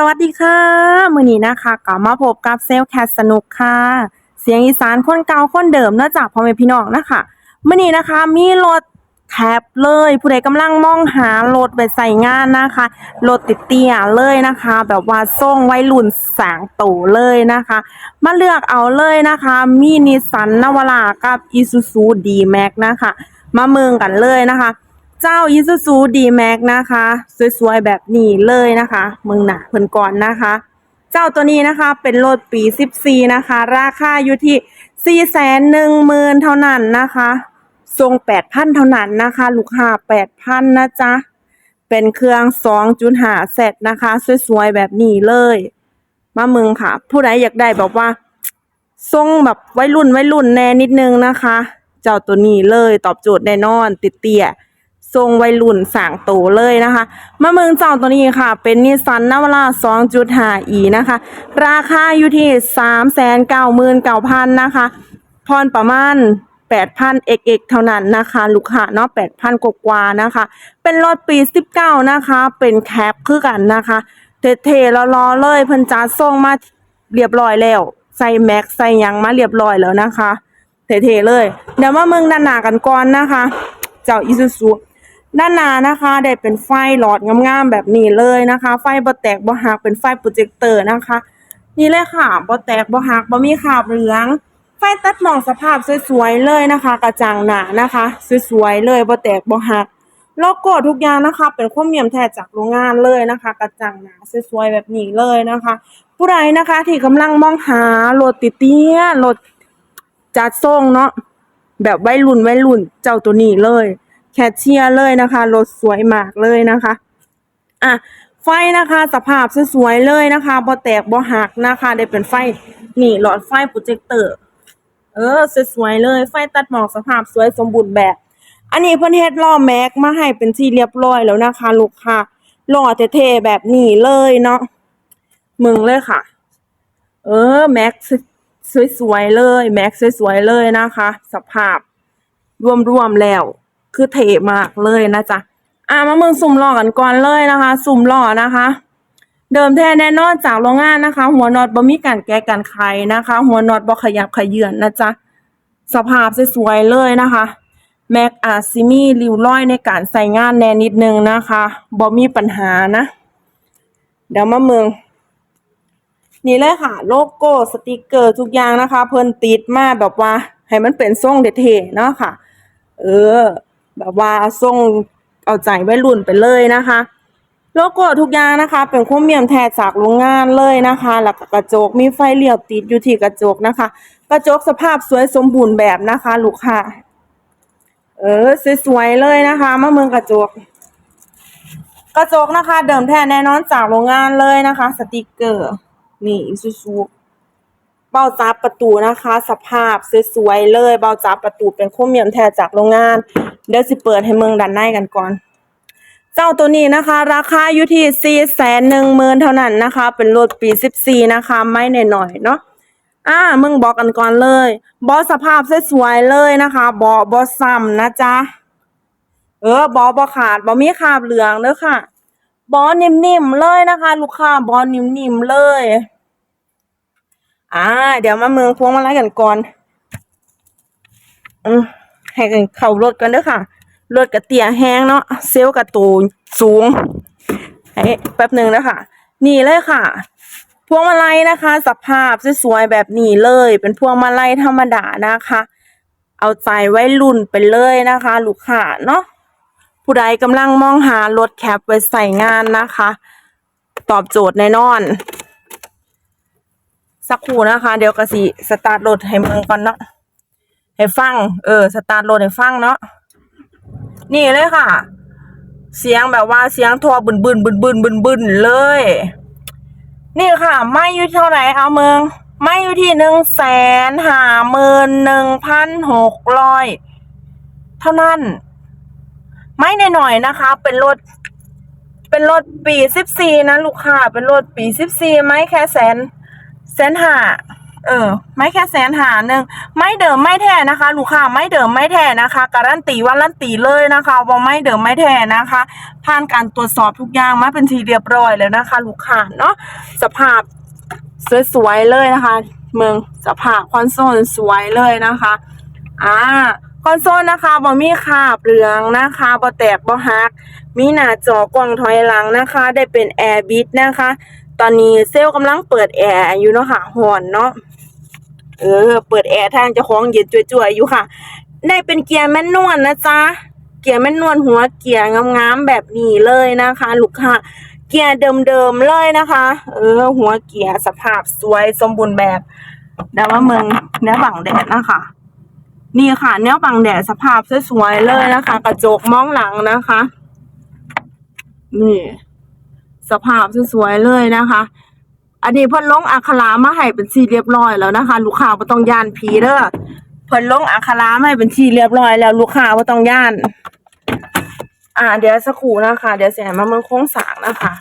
สวัสดีค่ะ มือนี้นะคะก็มาพบกับเซลแคทสนุกค่ะ เสียงอีสานคนเก่าคนเดิมเนื่องจากพ่อแม่พี่น้องนะคะมือนี้นะคะมีรถแคปเลย ผู้ใดกำลังมองหารถไปใส่งานนะคะรถติดเตี้ยเลยนะคะ แบบว่าส่งไว้รุ่นสางโตเลยนะคะ มาเลือกเอาเลยนะคะ มีนิสันนวาร่ากับ Isuzu D-Max นะคะ มาเมืองกันเลยนะคะ เจ้า Isuzu D-Max นะคะ สวยๆ แบบนี้เลยนะคะมืองหนาเพิ่นก่อนนะคะ เจ้าตัวนี้นะคะเป็นรถปี 14 นะคะ ราคาอยู่ที่ 410,000 เท่านั้นนะคะทรง 8,000 เท่านั้นนะคะ ลูกค้า8,000 นะจ๊ะ เป็นเครื่อง 2.5เซตนะคะ สวยๆ แบบนี้เลย มามืองค่ะ ผู้ใดอยากได้แบบว่าทรงแบบวัยรุ่นวัยรุ่นแน่นิดนึงนะคะ เจ้าตัวนี้เลยตอบโจทย์แน่นอน ติดเตี้ย ทรงวัยรุ่นสางโตเลยนะคะมาเมืองเจ้าตัวนี้ค่ะ เป็นนิสสันนาวาร่า 2.5e นะคะ ราคาอยู่ที่ 399,000 นะคะ พรประมาณ 8,000 xx เท่านั้นนะคะ ลูกค้าเนาะ8,000 กว่านะคะ เป็นรถปี 19 นะคะ เป็นแคปคือกันนะคะ เท่ๆรอๆเลยเพิ่นจัดส่งมาเรียบร้อยแล้ว ใส่แม็กใส่ยังมาเรียบร้อยแล้วนะคะ เท่ๆเลย เดี๋ยวมาเมืองด้านหน้ากันก่อนนะคะ เจ้าอิซูซุ ด้านหน้านะคะได้เป็นไฟหลอดงามๆแบบนี้เลยนะคะ ไฟบ่แตกบ่หักเป็นไฟโปรเจคเตอร์นะคะ นี่เลยค่ะบ่แตกบ่หักบ่มีคราบเหลือง ไฟตัดหมองสภาพสวยๆเลยนะคะ กระจ่างหนานะคะสวยๆเลยบ่แตกบ่หักโลโก้ทุกอย่างนะคะ เป็นข้อมเมียมแท้จากโรงงานเลยนะคะ กระจ่างหนาสวยๆแบบนี้เลยนะคะ ผู้ใดนะคะที่กำลังมองหารถติเตี้ยรถจัดส่งเนาะแบบไวรุ่นไวรุ่นเจ้าตัวนี้เลย คชเชียร์เลยนะคะรถสวยมากเลยนะคะอะไฟนะคะสภาพสวยๆเลยนะคะบ่แตกบ่หักนะคะได้เป็นไฟนี่หลอดไฟโปรเจคเตอร์ เออสวยๆเลย ไฟตัดหมอกสภาพสวยสมบูรณ์แบบ อันนี้เพิ่นเฮ็ดล้อแม็กมาให้เป็นที่เรียบร้อยแล้วนะคะ ลูกค้าล้อเท่ๆแบบนี้เลยเนาะมึงเลยค่ะ เออแม็กสวยๆเลย แม็กสวยๆเลยนะคะ สภาพรวมๆแล้ว คือเทมากเลยนะจ๊ะอะมาเมืองสุ่มหล้อกันก่อนเลยนะคะ สุ่มหล้อนะคะ เดิมแท้แน่นอนจากโรงงานนะคะ หัวน็อตบ่มีการแก้การไขนะคะ หัวน็อตบ่ขยับขยื่นนะจ๊ะสภาพสวยๆเลยนะคะแม็กอาซิมีริวรอยในการใส่งานแน่นิดนึงนะคะบ่มีปัญหานะ เดี๋ยวมาเมืองนี่เลยค่ะ โลโก้สติกเกอร์ทุกอย่างนะคะ เพิ่นติดมาแบบว่า ให้มันเป็นทรงเท่ๆเนาะค่ะ เออ แบบว่าทรงเอาใจไวัยรุ่นไปเลยนะคะ โลโก้ทุกอย่างนะคะ เป็นโครเมียมแท้จากโรงงานเลยนะคะแล้วก็กระจกมีไฟเลี้ยวติดอยู่ที่กระจกนะคะ กระจกสภาพสวยสมบูรณ์แบบนะคะ ลูกค้าเออสวยๆเลยนะคะมาเมืองกระจก กระจกนะคะ เดิมแท้แน่นอนจากโรงงานเลยนะคะ สติกเกอร์ นี่ซูซู เบ้าจับประตูนะคะ สภาพสวยๆเลยเบ้าจับประตูเป็นโครเมียมแท้จากโรงงาน เดี๋ยวสิเปิดให้เมืองด้านในกันก่อน เจ้าตัวนี้นะคะ ราคาอยู่ที่สี่แสนหนึ่งหมื่นเท่านั้นนะคะ เป็นรถปีสิบสี่นะคะ ไม่หน่อยๆเนาะอ่ามึงบอกกันก่อนเลยบอสภาพสวยๆเลยนะคะบอบอซ้ำนะจ๊ะเออบอบอขาดบอมีคาบเหลืองเด้อค่ะ บอนิ่มๆเลยนะคะ ลูกค้าบอนิ่มๆเลย อ่า เดี๋ยวมาเมืองพวงมาลัยกันก่อนอืมให้กันเข้ารถกันเด้อค่ะ รถกระเตียแห้งเนาะ เซลกระตูสูงให้แป๊บหนึ่งนะคะนี่เลยค่ะ พวงมาลัยนะคะ สภาพสวยๆแบบนี้เลย เป็นพวงมาลัยธรรมดานะคะ เอาใจไว้รุ่นไปเลยนะคะ ลูกค้าเนาะ ผู้ใดกำลังมองหารถแคปไว้ใส่งานนะคะ ตอบโจทย์แน่นอน สักครู่นะคะ เดี๋ยวกะสิสตาร์ทรถให้เมืองก่อนเนาะให้ฟัง เออ สตาร์ทรถให้ฟังเนาะนี่เลยค่ะ เสียงแบบว่าเสียงทอบึนบึนบึนบึนบึนบึนเลย นี่ค่ะ ไม่อยู่เท่าไหร่เอาเมืองไม่อยู่ที่หนึ่งแสนห้าหมื่นหนึ่งพันหกร้อยเท่านั้น ไม่นหน่อยนะคะ เป็นรถ เป็นรถปีสิบสี่นะ ลูกค้าเป็นรถปีสิบสี่ไหมแค่แสน แสนหาเออ ไม่แค่แสนหาหนึ่งไม่เดิมไม่แท้นะคะ ลูกค้าไม่เดิมไม่แท้นะคะ การันตีว่ารันตีเลยนะคะว่าไม่เดิมไม่แท้นะคะ ผ่านการตรวจสอบทุกอย่างมาเป็นทีเรียบร้อยแล้วนะคะ ลูกค้าเนาะสภาพสวยๆเลยนะคะ เมืองสภาพคอนโซลสวยเลยนะคะอ่าคอนโซลนะคะบ่มีคาบเหลืองนะคะบ่แตกบ่หัก มีหน้าจอกล้องถอยหลังนะคะ ได้เป็นแอร์บิดนะคะ ตอนนี้เซลล์กำลังเปิดแอร์อยู่เนาะค่ะหอนเนาะเออ เปิดแอร์ทางเจ้าของเย็นจ่วยๆอยู่ค่ะ ได้เป็นเกียร์แมนนวลนะจ๊ะเกียร์แมนนวลหัวเกียร์งามๆแบบนี้เลยนะคะ ลูกค้าเกียร์เดิมๆเลยนะคะ เออ หัวเกียร์สภาพสวยสมบูรณ์แบบดาว่าเมืองเนื้อบังแดดนะคะ นี่ค่ะ เนื้อบังแดดสภาพสวยๆเลยนะคะ กระจกมองหลังนะคะนี่ สภาพสวยๆเลยนะคะ อันนี้เพิ่นลงอักขระมาให้เป็นที่เรียบร้อยแล้วนะคะ ลูกค้าบ่ต้องย่านผีเด้อเพิ่นลงอักขระมาให้เป็นที่เรียบร้อยแล้วลูกค้าบ่ต้องย่าน อ่า เดี๋ยวสักครู่นะคะ เดี๋ยวสิให้มาเมืองโครงสางนะคะ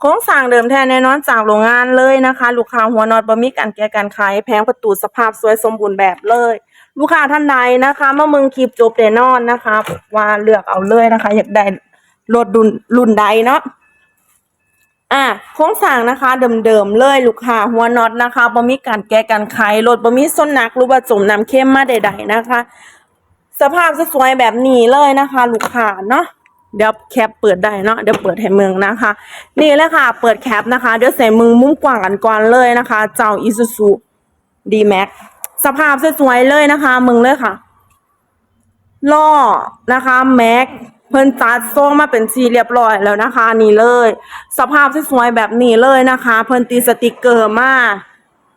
โครงสร้างเดิมแท้แน่นอนจากโรงงานเลยนะคะ ลูกค้าหัวนอตบ่มีการแก้การขายแผงประตูสภาพสวยสมบูรณ์แบบเลย ลูกค้าท่านใดนะคะมาเมืองคลิปจบแน่นอนนะคะว่าเลือกเอาเลยนะคะ อยากได้รถรุ่นรุ่นใดเนาะ อะโครงสร้างนะคะเดิมๆเลยลูกค้าหัวน็อตนะคะบ่มีการแก้การไขรถบ่มีส้นหนักหรือว่าจมน้ำเข้มมาใดๆนะคะ สภาพสวยแบบนี้เลยนะคะ ลูกค้าเนาะเดี๋ยวแคปเปิดได้เนาะเดี๋ยวเปิดให้เมืองนะคะ นี่เลยค่ะ เปิดแคปนะคะ เดี๋ยวใส่มือมุ้งกว้างกันก่อนเลยนะคะ เจ้า Isuzu D-Max สภาพสวยๆเลยนะคะ มึงเลยค่ะล่อนะคะแม็ก เพิ่นตัดทรงมาเป็นสีเรียบร้อยแล้วนะคะนี่เลย สภาพสวยๆแบบนี้เลยนะคะ เพิ่นตีสติกเกอร์มา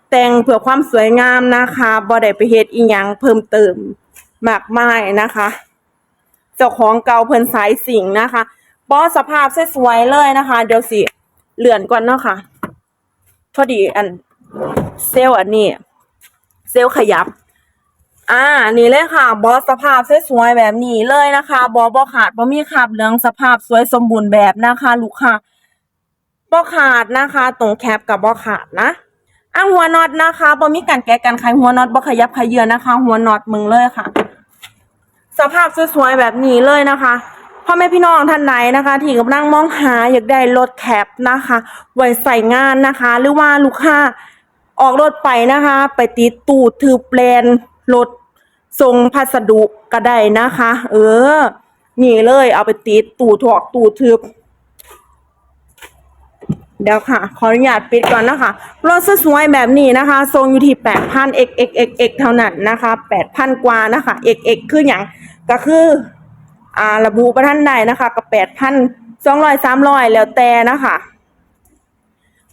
แต่งเพื่อความสวยงามนะคะบ่ได้ไปเฮ็ดอีหยังเพิ่มเติมมากมายนะคะ เจ้าของเก่าเพิ่นสายสิงนะคะบอสภาพสวยๆเลยนะคะ เดี๋ยวสิเลื่อนก่อนเนาะค่ะพอดีอันเซลอันนี้ เซลขยับ อ่า นี่เลยค่ะ บอสสภาพสวยๆแบบนี้เลยนะคะ บอบอขาดบอมีขาบเหลืองสภาพสวยสมบูรณ์แบบนะคะ ลูกค้าบอขาดนะคะ ตรงแคปกับบอขาดนะอะหัวน็อตนะคะบอมีการแกะกันไขหัวน็อตบอขยับขยื่นนะคะ หัวน็อตมึงเลยค่ะ สภาพสวยๆแบบนี้เลยนะคะพ่อแม่พี่น้องท่านไหนนะคะ ที่กำลังมองหาอยากได้รถแคปนะคะ ไว้ใส่งานนะคะ หรือว่าลูกค้าออกรถไปนะคะ ไปติดตู้ถือแปลนรถ ส่งพัสดุก็ได้นะคะ เออ นี่เลยเอาไปติดตู้ถอกตู้ทึบเดี๋ยวค่ะ ขออนุญาตปิดก่อนนะคะรถสวยแบบนี้นะคะ ทรงอยู่ที่แปดพัน x x x x เท่านั้นนะคะแปดพันกว่านะคะ x x คืออย่างก็คืออ่าระบุประท่านใดนะคะกับแปดพันสองร้อยสามร้อยแล้วแต่นะคะ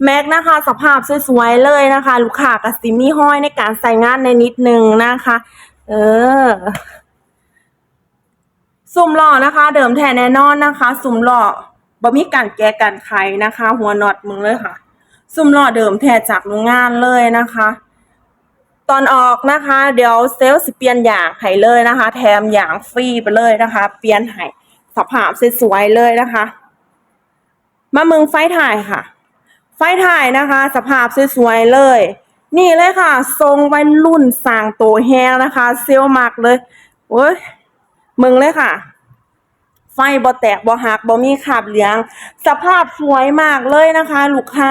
แม็กนะคะ สภาพสวยๆเลยนะคะ ลูกค้ากับซิมีห้อยในการใส่งานในนิดนึงนะคะ เออ สุ่มหล่อนะคะ เดิมแท้แน่นอนนะคะ สุ่มหล่อบะมีการแก้การไขนะคะ หัวน็อตมึงเลยค่ะ สุ่มหล่อเดิมแท้จากโรงงานเลยนะคะ ตอนออกนะคะ เดี๋ยวเซลล์สิเปลี่ยนอย่างให้เลยนะคะ แถมอย่างฟรีไปเลยนะคะ เปลี่ยนให้สภาพสวยๆเลยนะคะ มามึงไฟถ่ายค่ะ ไฟถ่ายนะคะ สภาพสวยๆเลย นี่เลยค่ะ ทรงวัยรุ่นสร้างโตแฮงนะคะ เซลมากเลยโอ้ยมึงเลยค่ะ ไฟบ่แตกบ่หักบ่มีคราบเหลือง สภาพสวยมากเลยนะคะ ลูกค้า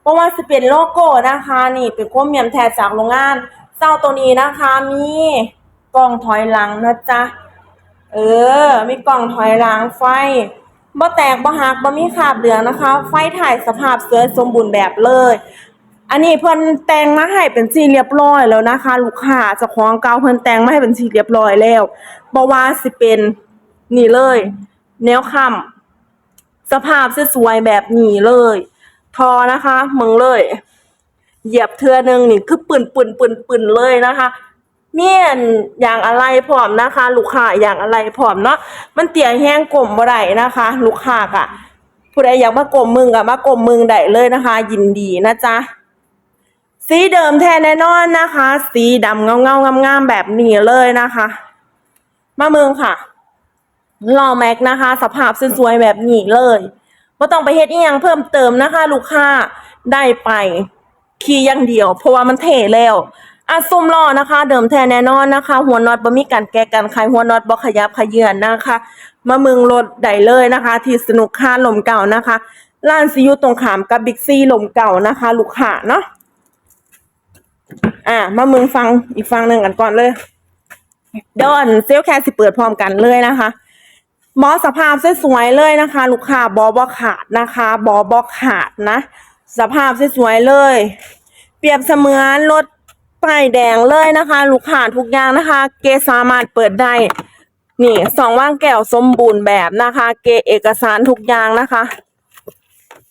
เพราะว่าจะเป็นโลโก้นะคะ นี่เป็นความเมียมแท้จากโรงงานเจ้าตัวนี้นะคะ มีกล้องถอยหลังนะจ๊ะเออ มีกล่องถอยหลังไฟบ่แตกบ่หักบ่มีคราบเหลืองนะคะ ไฟถ่ายสภาพสวยสมบูรณ์แบบเลย อันนี้เพิ่นแต่งมาให้เป็นสีเรียบร้อยแล้วนะคะ ลูกค้าจ้าของเก่าเพิ่นแต่งมาให้เป็นสีเรียบร้อยแล้วบ่ว่าสิเป็นนี่เลย แนวค่ำสภาพสวยๆแบบนี้เลย ทอนะคะมึงเลย เหยียบเทือนึงนี่คือปืนปืนปืนปืนเลยนะคะเมียอย่างอะไรพร้อมนะคะ ลูกค้าอย่างอะไรพร้อมเนาะมันเตี่ยแห้งกลมบ่ได้นะคะ ลูกค้ากะผู้ใดอยากมากลมมึงกะมากลมมึงได้เลยนะคะ ยินดีนะจ๊ะ สีเดิมแท้แน่นอนนะคะ สีดำเงาเงางามๆแบบนี้เลยนะคะ มาเมืองค่ะลอแม็กนะคะ สภาพสวยๆแบบนี้เลยไม่ต้องไปเฮ็ดอีหยังเพิ่มเติมนะคะ ลูกค้าได้ไปขี่อย่างเดียว เพราะว่ามันเทแล้วอะซุ่มล้อนะคะ เดิมแท้แน่นอนนะคะ หัวน็อตบ่มีการแก้กันคายหัวน็อตบ่ขยับขยื่นนะคะ มาเมืองรถได้เลยนะคะ ที่สนุกค่าลมเก่านะคะร้านซียูตรงขามกับบิ๊กซีลมเก่านะคะ ลูกค้าเนาะ อะมาเมืองฟังอีกฟังหนึ่งกันก่อนเลยเดี๋ยวอันเซลแคสสิเปิดพร้อมกันเลยนะคะบอสภาพสวยๆเลยนะคะ ลูกค้าบอบอขาดนะคะ บอบอขาดนะ สภาพสวยๆเลย เปรียบเสมือนรถป้ายแดงเลยนะคะ ลูกค้าทุกอย่างนะคะ เกสามารถเปิดได้นี่สองว่างแก้วสมบูรณ์แบบนะคะ เกเอกสารทุกอย่างนะคะ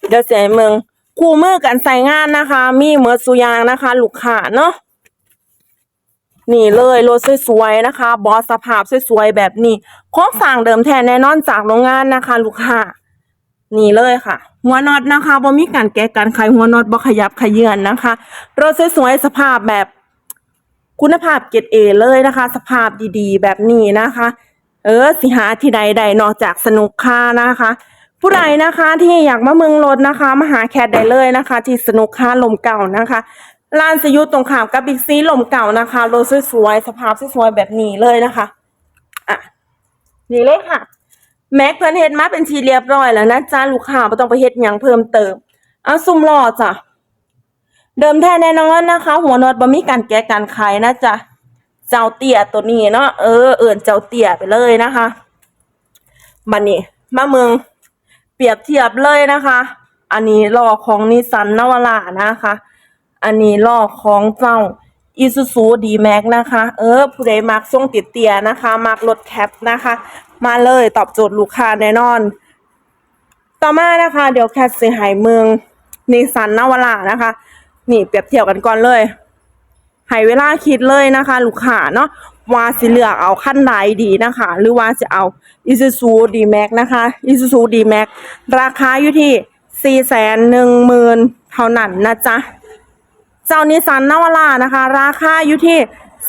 เดี๋ยวเสียเมือง คู่มือกันใส่งานนะคะ มีเมอร์สุยางนะคะ ลูกค้าเนาะนี่เลยรถสวยๆนะคะ บอสสภาพสวยๆแบบนี้โครงสร้างเดิมแท้แน่นอนจากโรงงานนะคะ ลูกค้านี่เลยค่ะ หัวน็อตนะคะบ่มีการแก้การไขหัวน็อตบ่ขยับขยื่นนะคะรถสวยๆสภาพแบบคุณภาพเกรดเอเลยนะคะ สภาพดีๆ แบบนี้นะคะ เออสิหาที่ใดใดนอกจากสนุกค่านะคะ ผู้ใดนะคะที่อยากมาเมืองรถนะคะมาหาแคดได้เลยนะคะ ที่สนุกค่าลมเก่านะคะลานสยุตตรงขามกับบิ๊กซีลมเก่านะคะรถสวยๆสภาพสวยๆแบบนี้เลยนะคะอะนี่เลยค่ะ แม็กเพิ่นเฮ็ดมาเป็นทีเรียบร้อยแล้วนะจ๊ะลูกค้าบ่ต้องไปเฮ็ดหยังเพิ่มเติมเอาซุ่มล้อจ้ะเดิมแท้แน่นอนนะคะ หัวน็อตบ่มีการแก้การขายนะจ๊ะเจ้าเตี้ยตัวนี้เนาะเออเอิ่นเจ้าเตี้ยไปเลยนะคะบัดนี้มาเมือง เปรียบเทียบเลยนะคะ อันนี้ล้อของนิสสันนวาร่านะคะ อันนี้ล้อของเจ้า Isuzu D-Max นะคะ เออ ผู้ใดมักทรงติดเตียนะคะ มักรถแคปนะคะ มาเลยตอบโจทย์ลูกค้าแน่นอน ต่อมานะคะ เดี๋ยวแคทสิใหายเมืองนิสสันนวาร่านะคะ นี่เปรียบเทียบกันก่อนเลยให้เวลาคิดเลยนะคะ ลูกค้าเนาะ ว่าสิเลือกเอาขั้นใดดีนะคะ หรือว่าจะเอา Isuzu D-Max นะคะ Isuzu D-Max ราคาอยู่ที่ 4 1 0 0 0 0 เท่านั้นนะจ๊ะ เจ้านิสันนาวาร่านะคะ ราคาอยู่ที่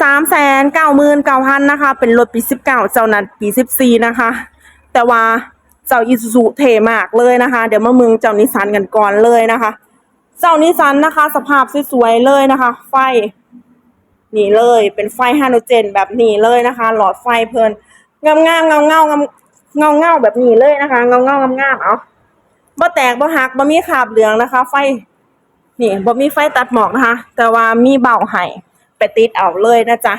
สามแสนเก้าหมื่นเก้าพันนะคะ เป็นรถปีสิบเก้าเจ้านั้นปีสิบสี่นะคะ แต่ว่าเจ้าอีซูซูเทมากเลยนะคะ เดี๋ยวมาเมืองเจ้านิสันกันก่อนเลยนะคะ เจ้านิสันนะคะ สภาพสวยๆเลยนะคะ ไฟ นี่เลยเป็นไฟฮาโลเจนแบบนี้เลยนะคะ หลอดไฟเพลินงามงามเงาเงาเงาเงาแบบนี้เลยนะคะ เงาเงางามงามเอาบ่แตกบ่หักบ่มีขาบเหลืองนะคะ ไฟนี่บ่มีไฟตัดหมอกนะคะ แต่ว่ามีเบาให้ไปติดเอาเลยนะจ๊ะ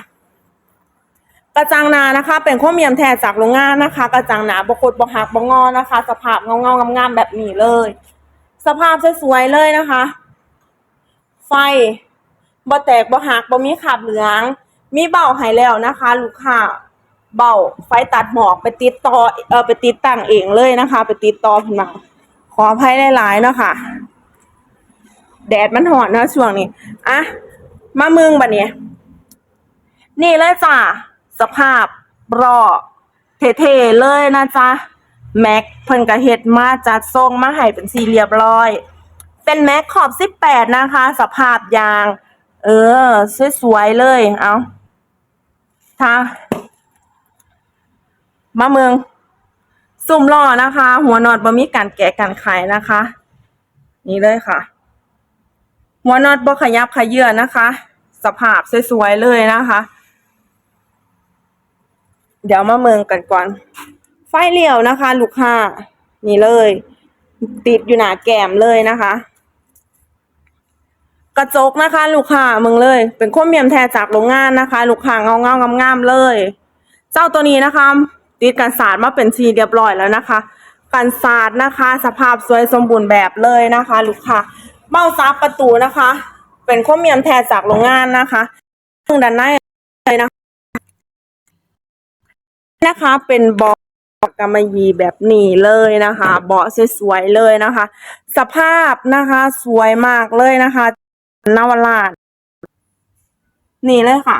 กระจังหนานะคะ เป็นข้อเมียมแท้จากโรงงานนะคะ กระจังหนาบกดบกหักบกงอนะคะ สภาพเงาเงางามๆแบบนี้เลย สภาพสวยๆเลยนะคะ ไฟ บ่แตกบ่หักบ่มีขาบเหลือง มีเบาให้แล้วนะคะ ลูกค้าเบาไฟตัดหมอกไปติดต่อเออไปติดตั้งเองเลยนะคะ ไปติดต่อเพิ่นมา ขออภัยหลายๆเนาะค่ะ แดดมันหอนเนะช่วงนี้อะมาเมืองบัดเนี่ยนี่เลยจ้ะสภาพรอเท่ๆเลยนะจ๊ะแม็กเพิ่นกระเฮ็ดมาจัดทรงมาให้เป็นสี่เรียบร้อย เป็นแม็กขอบสิบแปดนะคะ สภาพยาง เออ สวยๆเลย เอาทามาเมืองสุ่มล้อนะคะ หัวนอตบ่มีการแกะการไขนะคะ นี่เลยค่ะ หัวนอตบ่ขยับขยื่นนะคะ สภาพสวยๆเลยนะคะ เดี๋ยวมาเมืองกันก่อน ไฟเลี้ยวนะคะ ลูกค้านี่เลย ติดอยู่หนาแก้มเลยนะคะ กระจกนะคะ ลูกค้ามืองเลย เป็นข้อเมียมแท้จากโรงงานนะคะ ลูกค้าเงาเงางามๆเลย เจ้าตัวนี้นะคะ ติดกันสาดมาเป็นทีเรียบร้อยแล้วนะคะ กันศาสตร์นะคะ สภาพสวยสมบูรณ์แบบเลยนะคะ ลูกค้าเบ้าซับประตูนะคะ เป็นข้อเมียมแท้จากโรงงานนะคะซึ่งด้านในเลยนะคะนะคะ เป็นเบาะกำมะหยี่แบบนี้เลยนะคะ เบาะสวยๆเลยนะคะ สภาพนะคะ สวยมากเลยนะคะ นวราชนี่เลยค่ะ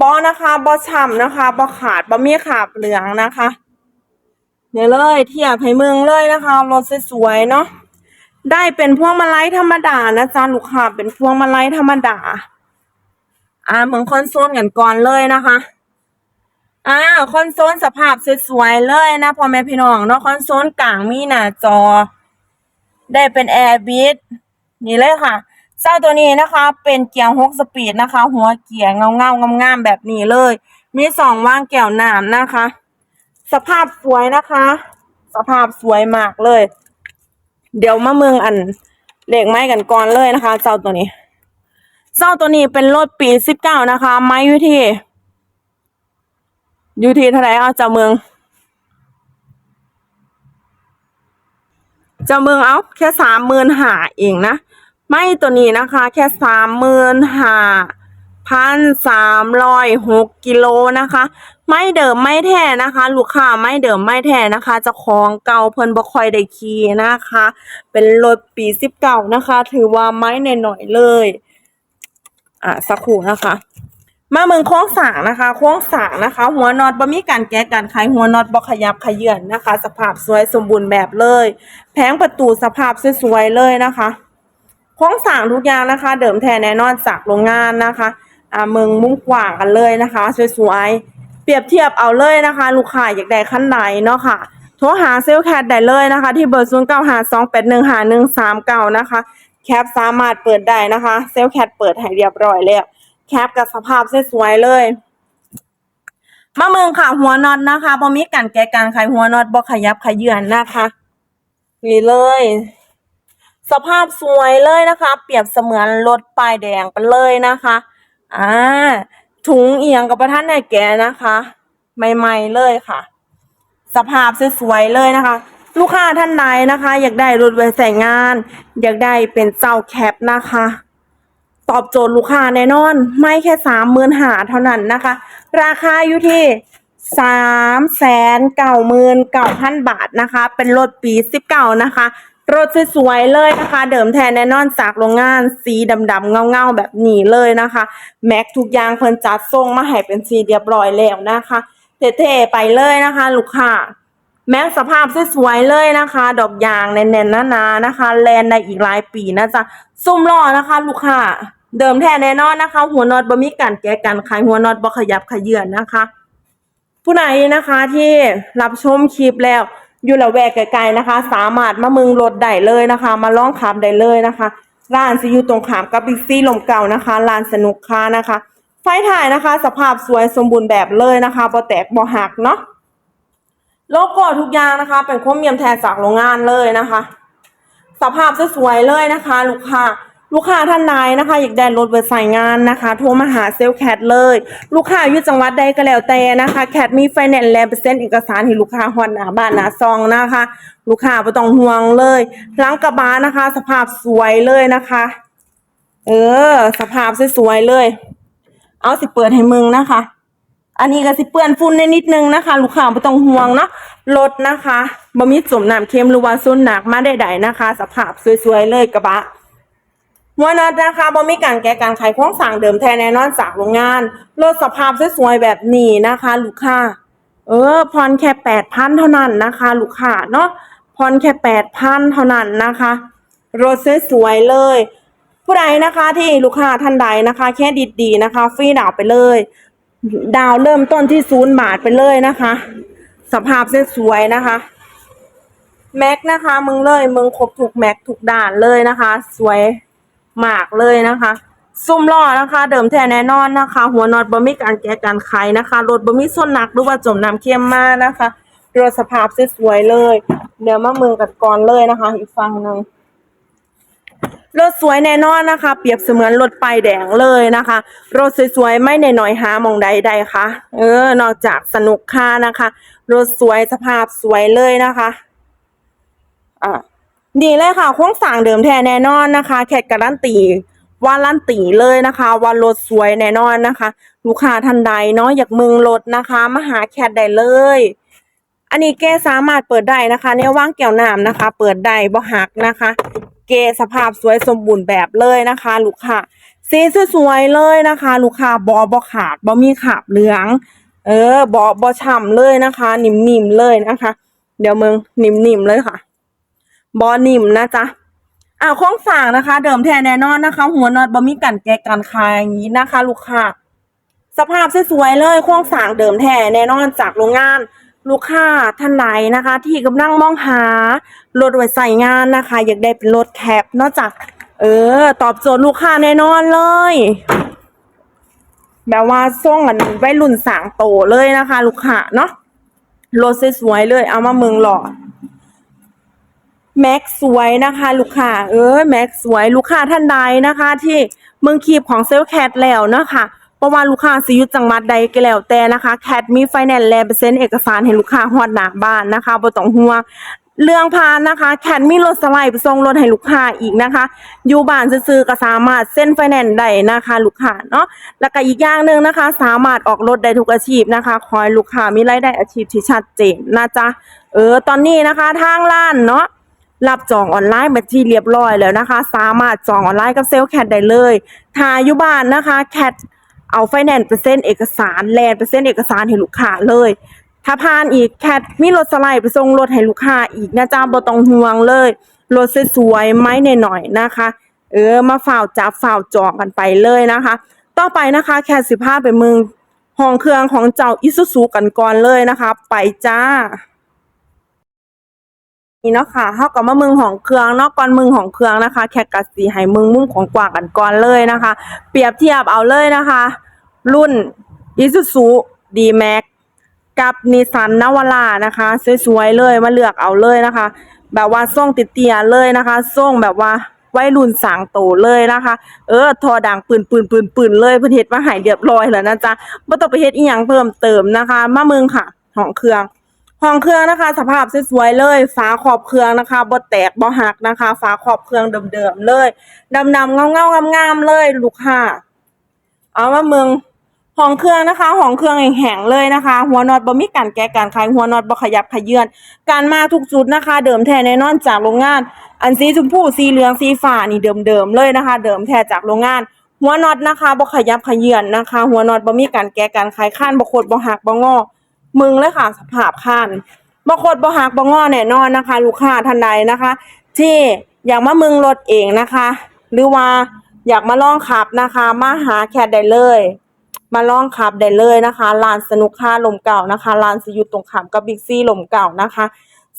บาะนะคะบาะฉ่ำนะคะบาะขาดบาะมีขาบเหลืองนะคะเนี่ยเลยเทียบให้เมืองเลยนะคะรถสวยๆเนาะได้เป็นพวงมาลัยธรรมดานะจ๊ะลูกค้าเป็นพวงมาลัยธรรมดา อ่าเหมือนคอนโซลกันก่อนเลยนะคะอ่าคอนโซลสภาพสวยๆเลยนะพ่อแม่พี่น้องเนาะคอนโซลกลางมีหน้าจอ ได้เป็นแอร์บิดนี่เลยค่ะ เจ้าตัวนี้นะคะ เป็นเกียร์หกสปีดนะคะ หัวเกียร์เงาเงางามงามๆแบบนี้เลย มีสองว่างแก้วน้ำนะคะ สภาพสวยนะคะ สภาพสวยมากเลย เดี๋ยวมาเมืองอันเหล็กไม้กันก่อนเลยนะคะ เจ้าตัวนี้ เจ้าตัวนี้เป็นรถปีสิบเก้านะคะ ไม้อยู่ที่อยู่ที่เท่าไหร่เอาเจ้าเมือง เจ้าเมืองเอาแค่สามหมื่นหาเองนะ ไม่ตัวนี้นะคะ แค่สามหมื่นห้าพันสามร้อยหกกิโลนะคะ ไม่เดิมไม่แท้นะคะ ลูกค้าไม่เดิมไม่แท้นะคะจะของเก่าเพิ่นบ่ค่อยได้ขี่นะคะ เป็นรถปีสิบเก้านะคะ ถือว่าไม้หน่อยเลย อ่าสักครู่นะคะ มาเมืองโค้งสางนะคะโค้งสางนะคะ หัวน็อตบ่มีการแก้การขายหัวน็อตบ่ขยับขยื่นนะคะ สภาพสวยสมบูรณ์แบบเลย แผงประตูสภาพสวยๆเลยนะคะ โค้งสางทุกอย่างนะคะ เดิมแท้แน่นอนจากโรงงานนะคะอ่าเมืองมุ้งกว้างกันเลยนะคะสวยๆเปรียบเทียบเอาเลยนะคะ ลูกค้าอยากได้ขั้นใดเนาะค่ะโทรหาเซลแคทได้เลยนะคะ ที่เบอร์0 9 5 2 8 1 5 1 3 9นะคะแคปสามารถเปิดได้นะคะเซลแคทเปิดให้เรียบร้อยแล้วแคปกับสภาพสวยๆเลยมาเมืองค่ะหัวน็อตนะคะบ่มีการแกการขายหัวน็อตบ่ขยับขยื่นนะคะนี่เลย สภาพสวยเลยนะคะ เปรียบเสมือนรถป้ายแดงไปเลยนะคะอ่าถุงเอียงกับประท่านในแกนะคะใหม่ๆเลยค่ะ สภาพสวยๆเลยนะคะ ลูกค้าท่านใดนะคะ อยากได้รถไว้ใส่งาน อยากได้เป็นเจ้าแคปนะคะ ตอบโจทย์ลูกค้าแน่นอน ไม่แค่สามหมื่นหาเท่านั้นนะคะ ราคาอยู่ที่สามแสนเก้าหมื่นเก้าพันบาทนะคะ เป็นรถปีสิบเก้านะคะ รถสวยๆเลยนะคะ เดิมแทนแน่นอนจากโรงงานสีดำๆเงาๆแบบนี้เลยนะคะ แม็กทุกอย่างเพิ่นจัดส่งมาให้เป็นสีเรียบร้อยแล้วนะคะเท่ๆไปเลยนะคะ ลูกค้าแม็กสภาพสวยๆเลยนะคะ ดอกยางแน่นๆนาๆนะคะ แลนไดอีกหลายปีนะจ๊ะซุ่มล้อนะคะ ลูกค้าเดิมแท้แน่นอนนะคะ หัวนอตบ่มีการแก้การขายหัวนอตบ่ขยับขยื่นนะคะ ผู้ใดนะคะที่รับชมคลิปแล้ว อยู่ละแวกไกลๆนะคะ สามารถมาเมืองรถได้เลยนะคะ มาล่องขับได้เลยนะคะร้านจะอยู่ตรงขามกับบิ๊กซี่ลมเก่านะคะร้านสนุกค้านะคะ ไฟถ่ายนะคะ สภาพสวยสมบูรณ์แบบเลยนะคะบ่แตกบ่หักเนาะโลโก้ทุกอย่างนะคะ เป็นโครเมียมแทนจากโรงงานเลยนะคะ สภาพสวยเลยนะคะ ลูกค้า ลูกค้าท่านใดนะคะ อยากได้รถไว้ใส่งานนะคะ โทรมาหาเซลลแคทเลย ลูกค้าอยู่จังหวัดใดก็แล้วแต่นะคะ แคทมีไฟแนนซ์และเปอร์เซ็นต์เอกสารให้ลูกค้าฮอนหนาบ้านหนาซองนะคะ ลูกค้าไม่ต้องห่วงเลยหลังกระบะนะคะ สภาพสวยเลยนะคะ เออ สภาพสวยๆเลย เอาสิเปิดให้มึงนะคะ อันนี้ก็สิเปื้อนฝุ่นในนิดนึงนะคะ ลูกค้าไม่ต้องห่วงเนาะรถนะคะบ่มีจมน้ำเค็มหรือว่าซุนหนักมาใดๆนะคะ สภาพสวยๆเลยกระบะ หัวน็อตนะคะบ่มีการแก้การขายของสั่งเดิมแท้แน่นอนจากโรงงานรถสภาพสวยๆแบบนี้นะคะ ลูกค้า เออผ่อนแค่แปดพันเท่านั้นนะคะ ลูกค้าเนาะผ่อนแค่แปดพันเท่านั้นนะคะรถสวยๆเลย ผู้ใดนะคะที่ลูกค้าท่านใดนะคะ แค่ดีดีนะคะ ฟรีดาวไปเลย ดาวเริ่มต้นที่ศูนย์บาทไปเลยนะคะ สภาพสวยๆนะคะแม็กนะคะมึงเลยมึงครบถูกแม็กถูกด่านเลยนะคะ สวย มากเลยนะคะ ซุ้มล้อนะคะ เดิมแท้แน่นอนนะคะ หัวนอตบ่มีการแก้การไขนะคะรถบ่มีส้นหนักหรือว่าจมน้ำเค็มมากนะคะรถสภาพสวยๆเลย เดี๋ยวมาเมืองกันก่อนเลยนะคะ อีกฝั่งหนึ่งรถสวยแน่นอนนะคะ เปรียบเสมือนรถป้ายแดงเลยนะคะรถสวยๆไม่ในหน่อยหามองใดใดๆคะเออนอกจากสนุกค่านะคะรถสวยสภาพสวยเลยนะคะ อ่า ดีเลยค่ะโครงสร้างเดิมแท้แน่นอนนะคะ แค่การันตีว่าลั่นตีเลยนะคะว่ารถสวยแน่นอนนะคะ ลูกค้าท่านใดเนาะอยากมึงรถนะคะมาหาแคทได้เลย อันนี้เกสามารถเปิดได้นะคะเนี่ยว่างแก้วน้ำนะคะ เปิดได้บ่หักนะคะ เกสภาพสวยสมบูรณ์แบบเลยนะคะ ลูกค้าสีสวยเลยนะคะ ลูกค้าบอบอขาดบอมีขาบเหลือง เออบอบอฉ่ำเลยนะคะ นิ่มๆเลยนะคะ เดี๋ยวมึงนิ่มๆเลยค่ะ บอนิ่มนะจ๊ะอ่าโครงสางนะคะ เดิมแท้แน่นอนนะคะ หัวน็อตบอมีกันแกะกันคายอย่างนี้นะคะ ลูกค้าสภาพสวยๆเลยโครงสางเดิมแท้แน่นอนจากโรงงานลูกค้าท่านไหนนะคะ ที่กำลังมองหารถไว้ใส่งานนะคะ อยากได้เป็นรถแคปนอกจาก เออ ตอบโจทย์ลูกค้าแน่นอนเลย แบบว่าส่งกันไว้รุ่นสางโตเลยนะคะ ลูกค้าเนาะรถสวยๆเลย เอามาเมืองหล่อ แม็กสวยนะคะลูกค้าเออแม็กสวยลูกค้าท่านใดนะคะ ที่เมืองคีบของเซลแคทแล้วนะคะเพราะว่าลูกค้าสิยุจังหวัดใดก็แล้วแต่นะคะแคทมีไฟแนนซ์แลเปอร์เซ็นต์เอกสารให้ลูกค้าฮอดหน้าบ้านนะคะบ่ต้องห่วงเรื่องพานนะคะ แคทมีรถสไลด์ไปส่งรถให้ลูกค้าอีกนะคะ อยู่บ้านซื้อก็สามารถเส้นไฟแนนซ์ได้นะคะ ลูกค้าเนาะแล้วก็อีกอย่างหนึ่งนะคะ สามารถออกรถได้ทุกอาชีพนะคะคอยลูกค้ามีรายได้อาชีพที่ชัดเจนนะจ๊ะเออตอนนี้นะคะทางร้านเนาะ รับจองออนไลน์แบบที่เรียบร้อยแล้วนะคะ สามารถจองออนไลน์กับเซลล์แคทได้เลยถ้ายู่บ้านนะคะแคทเอาไฟแนนซ์เปอร์เซ็นต์เอกสารแลนเปอร์เซ็นต์เอกสารให้ลูกค้าเลย ถ้าพานอีกแคทมีรถสไลด์ไปส่งรถให้ลูกค้าอีกนะจ๊ะบ่ต้องห่วงเลยรถสวยๆไม้หน่อยๆนะคะ เออมาฝ่าวจับฝ่าวจองกันไปเลยนะคะ ต่อไปนะคะแคทสิพาไปมืองห้องเครื่องของเจ้าอิซุซุกันก่อนเลยนะคะ ไปจ้า นี่เนาะค่ะเฮากับมามืองของเครื่องเนาะก่อนมืองของเครื่องนะคะ แคทกัดสีให้มืองมุมของกว้างกันก่อนเลยนะคะ เปรียบเทียบเอาเลยนะคะ รุ่น Isuzu D-Max กับนิสันนวาร่านะคะ สวยๆเลยมาเลือกเอาเลยนะคะ แบบว่าส่งติดเตียเลยนะคะส่งแบบว่าไว้รุ่นสางโตเลยนะคะ เออทอดังปืนปืนปืนปืนเลยเพิ่นเฮ็ดมาให้เรียบร้อยแล้วนะจ๊ะบ่ต้องไปเฮ็ดอีหยังเพิ่มเติมนะคะ มามืองค่ะห้องเครื่อง ห้องเครื่องนะคะ สภาพสวยๆเลย ฝาขอบเครื่องนะคะบ่แตกบ่หักนะคะ ฝาขอบเครื่องเดิมๆเลยดำๆเงาๆงามๆเลยลูกค้าเอามาเมืองห้องเครื่องนะคะห้องเครื่องแห้งๆเลยนะคะ หัวนอตบ่มีการแก้การคลายหัวนอตบ่ขยับขยื่นการมาทุกจุดนะคะ เดิมแท้แน่นอนจากโรงงาน อันสีชมพูสีเหลืองสีฟ้านี่เดิมๆเลยนะคะ เดิมแท้จากโรงงานหัวน็อตนะคะบ่ขยับขยื่นนะคะ หัวน็อตบ่มีการแก้การคลายข้านบ่โคตรบ่หักบ่งอ มึงเลยค่ะสภาพข้านบ่โคตรบ่หักบ่งอแน่นอนนะคะ ลูกค้าท่านใดนะคะ ที่อยากมามึงรถเองนะคะ หรือว่าอยากมาลองขับนะคะ มาหาแคทได้เลย มาลองขับได้เลยนะคะลานสนุกค่าลมเก่านะคะลานสิอยู่ตรงขามกับบิ๊กซี่ลมเก่านะคะ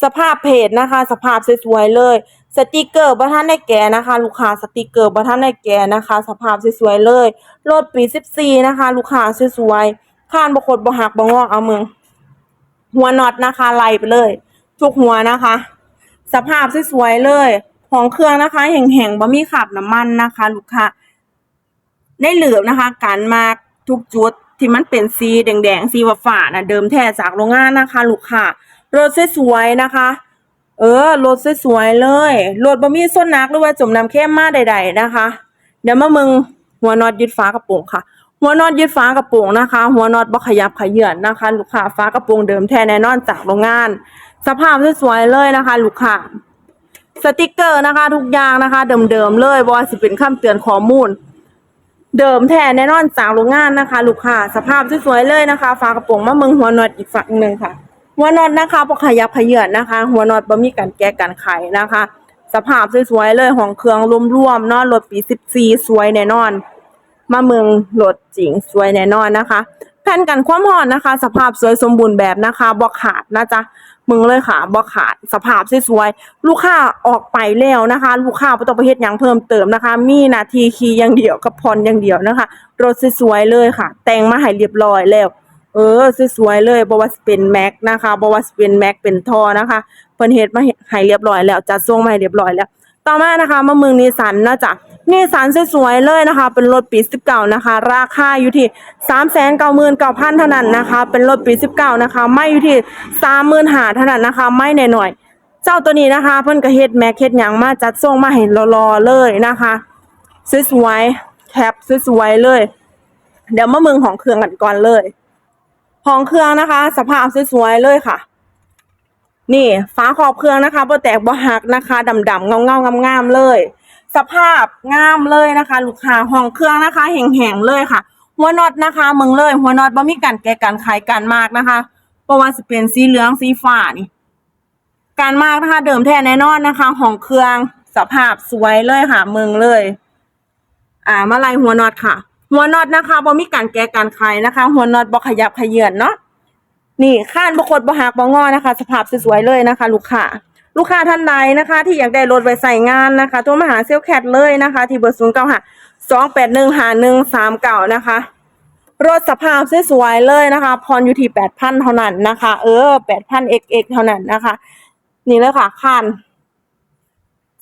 สภาพเพจนะคะ สภาพสวยๆเลย สติกเกอร์บ่ท่านได้แก่นะคะ ลูกค้าสติกเกอร์บ่ท่านได้แก่นะคะ สภาพสวยๆเลยรถปี14นะคะ ลูกค้าสวยๆข้านบ่คดบหักบงอเอามึง หัวน็อตนะคะไล่ไปเลย ทุกหัวนะคะ สภาพสวยๆเลยของเครื่องนะคะแห้งๆบ่มีขับน้ำมันนะคะ ลูกค้าได้เหลือบนะคะ การมาทุกจุดที่มันเป็นสีแดงๆสีฟ้าๆนะเดิมแท้จากโรงงานนะคะ ลูกค้ารถสวยๆนะคะ เออรถสวยๆเลยรถบ่มีส้นนักหรือว่าจมน้ำเข้มมาใดๆนะคะ เดี๋ยวมามึงหัวน็อตยึดฟ้ากระโปรงค่ะ หัวน็อตยึดฟ้ากระโปรงนะคะ หัวน็อตบ่ขยับขยื่นนะคะ ลูกค้าฟ้ากระโปรงเดิมแท้แน่นอนจากโรงงาน สภาพสวยๆเลยนะคะ ลูกค้าสติกเกอร์นะคะ ทุกอย่างนะคะ เดิมๆเลยบ่ว่าสิเป็นคำเตือนข้อมูล เดิมแท้แน่นอนจากโรงงานนะคะ ลูกค้าสภาพสวยๆเลยนะคะฝากระโปรงมาเมืองหัวน็อตอีกฝั่งหนึ่งค่ะ หัวน็อตนะคะพอขยับขยื่นนะคะ หัวน็อตบ่มีการแก้การไขนะคะ สภาพสวยๆเลยของเครื่องรวมๆนาะรถปี14สวยแน่นอน มาเมืองรถจริงสวยแน่นอนนะคะ แผ่นกันความร้อนนะคะ สภาพสวยสมบูรณ์แบบนะคะบ่ขาดนะจ๊ะมึงเลยค่ะบ่ขาดสภาพสวยๆลูกค้าออกไปแล้วนะคะ ลูกค้าบ่ต้องไปเฮ็ดหยังเพิ่มเติมนะคะ มีนาที่ขี่อย่างเดียวกับผ่อย่างเดียวนะคะรถสวยๆเลยค่ะ แต่งมาให้เรียบร้อยแล้วเออสวยๆเลยบ่ว่าสิเป็นแม็กนะคะบ่ว่าสิเป็นแม็กเป็นท่อนะคะเพิ่นเฮ็ดมาให้เรียบร้อยแล้วจัดส่งมาให้เรียบร้อยแล้ว ต่อมานะคะมาเมืองนิสันนะจ๊ะ นิสสันสวยๆเลยนะคะ เป็นรถปี19นะคะ ราคาอยู่ที่399,000เท่านั้นนะคะ เป็นรถปี19นะคะ ไม่อยู่ที่35,000เท่านั้นนะคะ ไม่แน่หน่อย เจ้าตัวนี้นะคะ เพิ่นก็เฮ็ดแม็กเฮ็ดหยังมาจัดส่งมาให้รอๆเลยนะคะสวยๆแคปสวยๆเลย เดี๋ยวมาเมืองของเครื่องกันก่อนเลย ของเครื่องนะคะ สภาพสวยๆเลยค่ะนี่ฝาขอบเครื่องนะคะบ่แตกบ่หักนะคะดำๆเงาๆงามๆเลย สภาพงามเลยนะคะ ลูกค้าห้องเครื่องนะคะแห้งๆเลยค่ะ หัวน็อตนะคะเมืองเลย หัวน็อตบ่มีการแก้การขายการมากนะคะเพราะว่าสิเป็นสีเหลืองสีฟ้านี่การมากนะคะเดิมแท้แน่นอนนะคะห้องเครื่องสภาพสวยเลยค่ะ เมืองเลย อ่ามาลายหัวน็อตค่ะ หัวน็อตนะคะบ่มีการแก้การขายนะคะ หัวน็อตบ่ขยับขยื่นเนาะนี่ข้านบกดบหักบงอนะคะ สภาพสวยๆเลยนะคะ ลูกค้า ลูกค้าท่านใดนะคะ ที่อยากได้รถไว้ใส่งานนะคะโทรมาหาเซลแคทเลยนะคะ ที่เบอร์ศูนย์เก้าห้าสองแปดหนึ่งหาหนึ่งสามเก้านะคะรถสภาพสวยๆเลยนะคะพรอยู่ที่แปดพันเท่านั้นนะคะ เออแปดพันเอ็กเอ็กเท่านั้นนะคะ นี่เลยค่ะคัน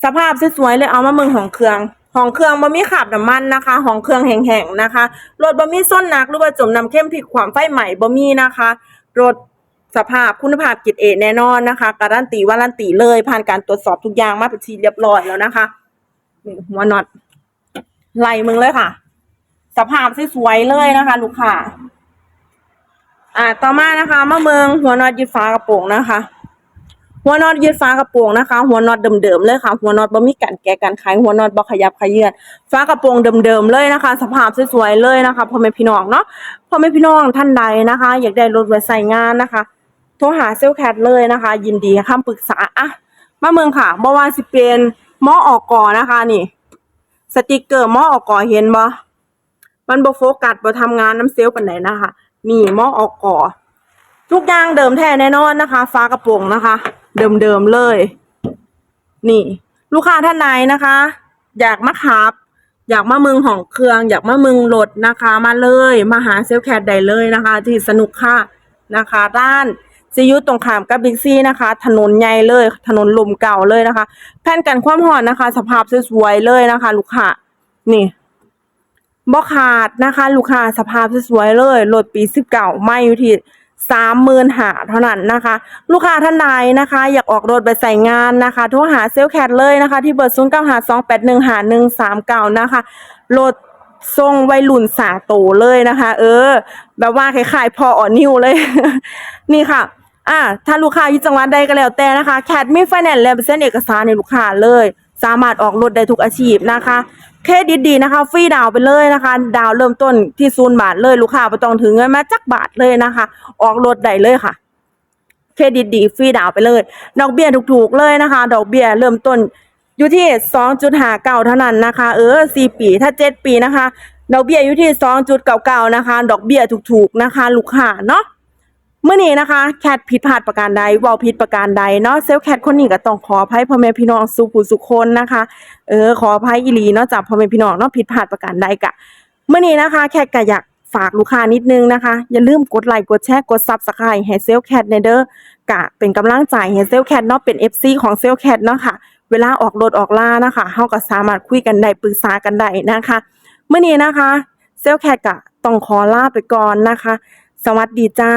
สภาพสวยๆเลยเอามาเมืองของเครื่องของเครื่องบ่มีขาบน้ำมันนะคะของเครื่องแห้งๆนะคะรถบ่มีส้นหนักหรือว่าจมน้ำเข้มผิดความไฟใหม่บ่มีนะคะรถ สภาพคุณภาพกิจเอแน่นอนนะคะ การันตีว่ารันตีเลยผ่านการตรวจสอบทุกอย่างมาเป็นทีเรียบร้อยแล้วนะคะหัวน็อตไหลมึงเลยค่ะ สภาพสวยๆเลยนะคะ ลูกค้าอ่า ต่อมานะคะมาเมืองหัวน็อตยึดฟ้ากระโปรงนะคะ หัวน็อตยึดฟ้ากระโปรงนะคะ หัวน็อตเดิมๆเลยค่ะ หัวน็อตบ่มีการแก้การขายหัวน็อตบ่ขยับขยื่นฟ้ากระโปรงเดิมๆเลยนะคะ สภาพสวยๆเลยนะคะพ่อแม่พี่น้องเนาะพ่อแม่พี่น้องท่านใดนะคะ อยากได้รถไว้ใส่งานนะคะ ทรหาเซลแคทเลยนะคะ ยินดีคำปรึกษาอะมาเมืองค่ะบ่ว่าสิเป็นหมอออกก่อนะคะนี่สติกเกอร์หมอออกก่อเห็นบ่มันบ่โฟกัสบ่ทำงานน้ำเซลล์ปานใดนนะคะ นี่หมอออกก่อทุกอย่างเดิมแท้แน่นอนนะคะ ฟ้ากระโปรงนะคะ เดิมๆเลย นี่ ลูกค้าท่านไหนนะคะ อยากมาขับ อยากมาเมืองของเครื่อง อยากมาเมืองรถนะคะ มาเลย มาหาเซลลแคทได้เลยนะคะ ที่สนุกค่ะนะคะ ด้าน ซียุตรงขามกับบิ๊กซีนะคะ ถนนใหญ่เลย ถนนลมเก่าเลยนะคะ แผ่นกันความห่อนนะคะ สภาพสวยๆเลยนะคะ ลูกค้านี่บ่ขาดนะคะ ลูกค้าสภาพสวยๆเลยรถปีสิบเก้าไม่อยู่ที่สามหมื่นหาเท่านั้นนะคะ ลูกค้าท่านใดนะคะ อยากออกรถไปใส่งานนะคะโทรหาเซลลแคทเลยนะคะ ที่เบอร์ศูนย์เก้าหาสองแปดหนึ่งหาหนึ่งสามเก้านะคะรถทรงวัยรุ่นสาโตเลยนะคะ เออ แบบว่าคล้ายๆพออ่อนนิวเลย นี่ค่ะ อ่าถ้าลูกค้าอยู่จังหวัดใดก็แล้วแต่นะคะแคทมีไฟแนนซ์และเส้นเอกสารในลูกค้าเลย สามารถออกรถได้ทุกอาชีพนะคะเครดิตดีนะคะฟรีดาวน์ไปเลยนะคะ ดาวน์เริ่มต้นที่ศูนย์บาทเลยลูกค้าไม่ต้องถือเงินมาจักบาทเลยนะคะ ออกรถได้เลยค่ะเครดิตดีฟรีดาวน์ไปเลย ดอกเบี้ยถูกๆเลยนะคะ ดอกเบี้ยเริ่มต้นอยู่ที่สองจุดหาเก้าเท่านั้นนะคะ เออสี่ปีถ้าเจ็ดปีนะคะ ดอกเบี้ยอยู่ที่สองจุดเก้าเก้านะคะ ดอกเบี้ยถูกๆนะคะ ลูกค้าเนาะ เมื่อนี้นะคะแคทผิดพลาดประการใดเว่าผิดประการใดเนาะเซลแคทคนนี้ก็ต้องขออภัยพ่อแม่พี่น้องสุขุสุขคนนะคะเออขออภัยอีลีเนาะจากพ่อแม่พี่น้องเนาะผิดพลาดประการใดกะเมื่อนี้นะคะ แคทก็อยากฝากลูกค้านิดนึงนะคะ อย่าลืมกดไลค์กดแชร์กดซับสไครต์ให้เซลแคทในเด้อกะเป็นกำลังใจให้เซลแคทเนาะเป็น FC ของเซลแคทเนาะค่ะเวลาออกรถออกล่านะคะเฮาก็สามารถคุยกันได้ปรึกษากันได้นะคะเมื่อนี้นะคะเซลลแคทกะต้องขอลาไปก่อนนะคะ สวัสดีจ้า